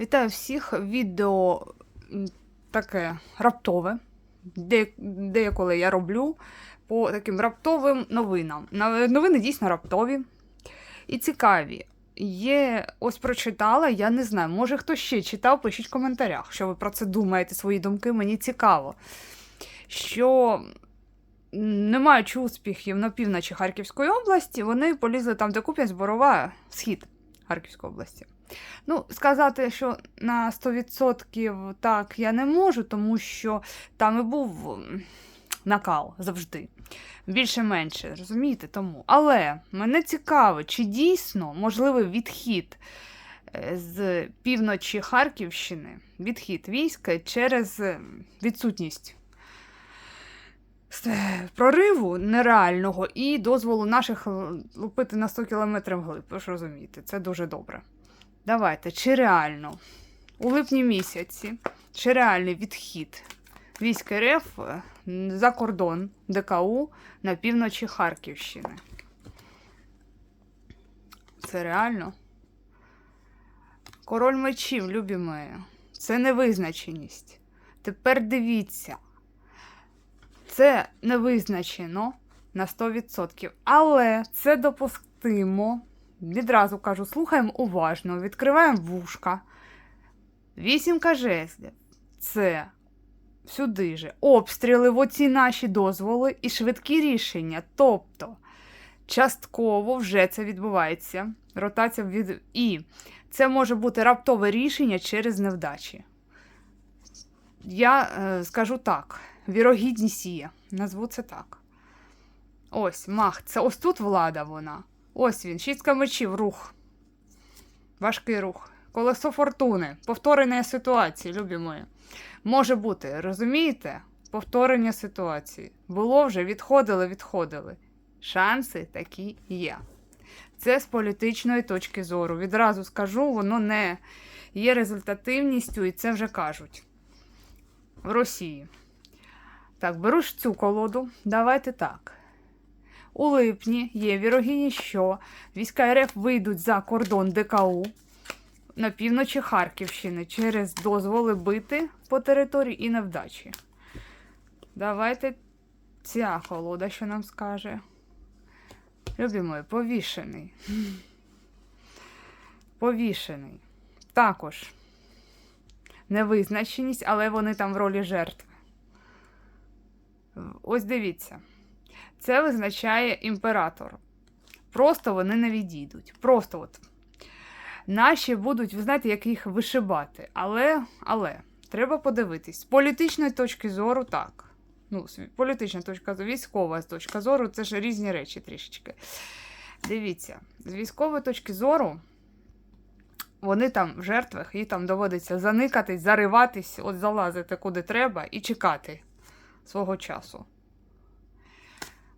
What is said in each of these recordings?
Вітаю всіх. Відео таке раптове. Де, деяколи я роблю по таким раптовим новинам. Новини дійсно раптові і цікаві. Є, ось прочитала, я не знаю, може хто ще читав, пишіть в коментарях, що ви про це думаєте, свої думки, мені цікаво. Що не маючи успіхів на півночі Харківської області, вони полізли там, де Куп'янськ, Борова, схід Харківської області. Ну, сказати, що на 100% так я не можу, тому що там і був накал завжди. Більше-менше, розумієте? Тому. Але мене цікаво, чи дійсно можливий відхід е, з півночі Харківщини, відхід війська через е, відсутність прориву нереального і дозволу наших лупити на 100 кілометрів вглиб. Ви ж розумієте, це дуже добре. Давайте, чи реально у липні місяці, чи реальний відхід військ РФ е, за кордон ДКУ на півночі Харківщини? Це реально? Король мечів, любі мої, це невизначеність. Тепер дивіться, це не визначено на 100%, але це допустимо. Відразу кажу, слухаємо уважно, відкриваємо вушка. Вісімка жезлів. Це сюди же. Обстріли в оці наші дозволи і швидкі рішення. Тобто, частково вже це відбувається. Ротація від. І це може бути раптове рішення через невдачі. Я е, скажу так: вірогідність є. Назву це так. Ось, мах, це ось тут влада вона. Ось він, шістка мечів, рух. Важкий рух. Колесо фортуни. Повторення ситуації, любі мої. Може бути, розумієте? Повторення ситуації. Було вже, відходили, відходили. Шанси такі є. Це з політичної точки зору. Відразу скажу, воно не є результативністю, і це вже кажуть. В Росії. Так, беру ж цю колоду. Давайте так. У липні є вірогідність, що війська РФ вийдуть за кордон ДКУ на півночі Харківщини через дозволи бити по території і невдачі. Давайте ця колода, що нам скаже. Любі повішений. Повішений. Також невизначеність, але вони там в ролі жертви. Ось дивіться. Це визначає імператор. Просто вони не відійдуть. Просто от. Наші будуть, ви знаєте, як їх вишибати. Але, але, треба подивитись. З політичної точки зору, так. Ну, політична точка зору, військова точка зору це ж різні речі трішечки. Дивіться, з військової точки зору, вони там в жертвах, їй там доводиться заникатись, зариватись, от залазити куди треба і чекати свого часу.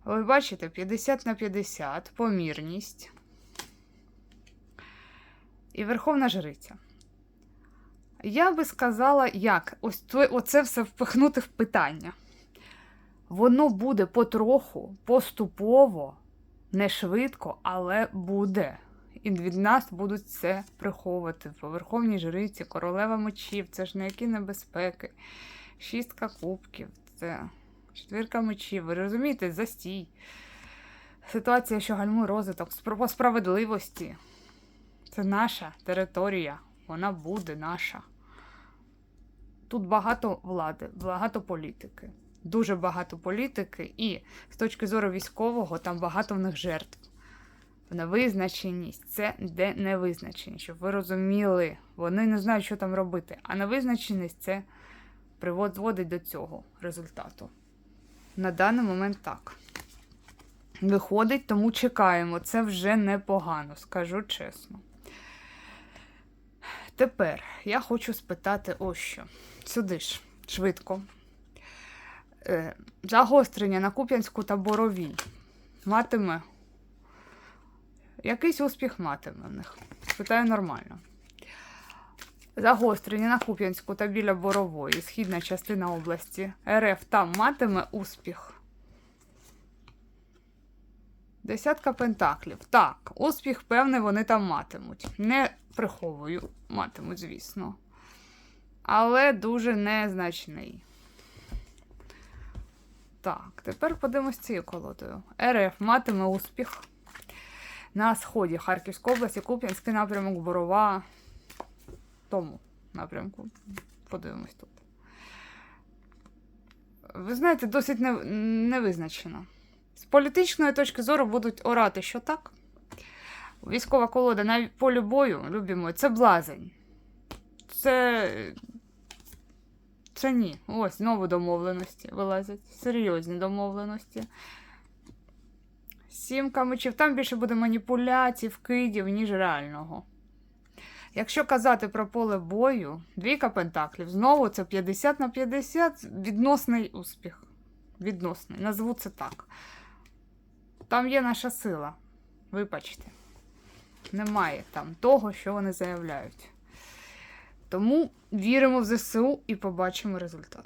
Ви бачите, 50 на 50, помірність. І Верховна Жриця. Я би сказала, як ось оце все впихнути в питання. Воно буде потроху, поступово, не швидко, але буде. І від нас будуть це приховувати. По Верховній Жриці, королева мечів, це ж не які небезпеки. Шістка кубків, це четвірка мечів. Ви розумієте, застій. Ситуація, що гальмує розвиток, по справедливості. Це наша територія, вона буде наша. Тут багато влади, багато політики. Дуже багато політики, і з точки зору військового, там багато в них жертв. Невизначеність це де невизначеність, щоб ви розуміли, вони не знають, що там робити. А невизначеність це приводить до цього результату. На даний момент так. Виходить, тому чекаємо. Це вже непогано, скажу чесно. Тепер я хочу спитати ось що. Сюди ж, швидко. Е, загострення на Куп'янську та Боровій матиме. Якийсь успіх матиме в них. Питаю нормально. Загострення на Куп'янську та біля Борової, східна частина області. РФ там матиме успіх. Десятка пентаклів. Так, успіх, певний, вони там матимуть. Не приховую, матимуть, звісно. Але дуже незначний. Так, тепер подивимось цією колодою. РФ матиме успіх. На сході Харківської області, Куп'янський напрямок, Борова. Тому напрямку. Подивимось тут. Ви знаєте, досить не, невизначено. З політичної точки зору будуть орати, що так. Військова колода на полі бою, любі мої, це блазень. Це. Це ні. Ось знову домовленості вилазять. Серйозні домовленості. Сімка мечів. Там більше буде маніпуляцій, вкидів, ніж реального. Якщо казати про поле бою, двійка пентаклів, знову це 50 на 50 відносний успіх. Відносний. Назву це так. Там є наша сила. Вибачте. Немає там того, що вони заявляють. Тому віримо в ЗСУ і побачимо результат.